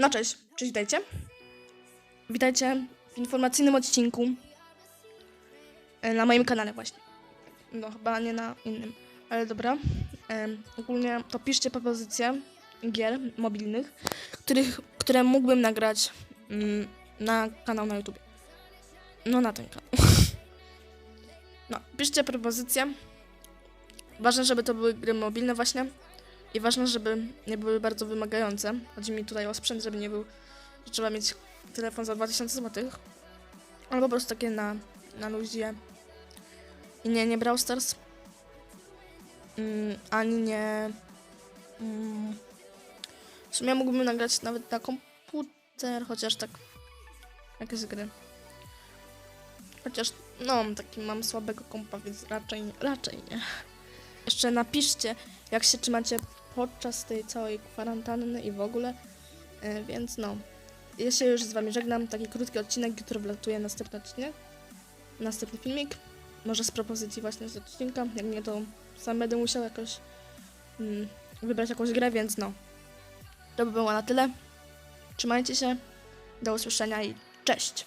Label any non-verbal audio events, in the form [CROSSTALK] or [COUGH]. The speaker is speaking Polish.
No cześć, cześć, witajcie. Witajcie w informacyjnym odcinku e, na moim kanale właśnie. No chyba nie na innym, ale dobra. Em, ogólnie to piszcie propozycje gier mobilnych, których, które mógłbym nagrać mm, na kanał na YouTube. No na ten kanał. [LAUGHS] No, piszcie propozycje. Ważne, żeby to były gry mobilne właśnie. I ważne, żeby nie były bardzo wymagające. Chodzi mi tutaj o sprzęt, żeby nie był, że trzeba mieć telefon za 2000 zł. Albo po prostu takie na, na luzie. I nie, nie Brawl Stars. Mm, ani nie... Mm, w sumie mógłbym nagrać nawet na komputer, chociaż tak... Jakieś gry. Chociaż, no, taki mam słabego kompa, więc raczej, raczej nie. Jeszcze napiszcie, jak się trzymacie podczas tej całej kwarantanny i w ogóle. E, więc no, ja się już z wami żegnam. Taki krótki odcinek, jutro wlatuje następny odcinek. Następny filmik. Może z propozycji właśnie z odcinka. Jak nie, to sam będę musiał jakoś mm, wybrać jakąś grę, więc no. To by było na tyle. Trzymajcie się. Do usłyszenia i cześć!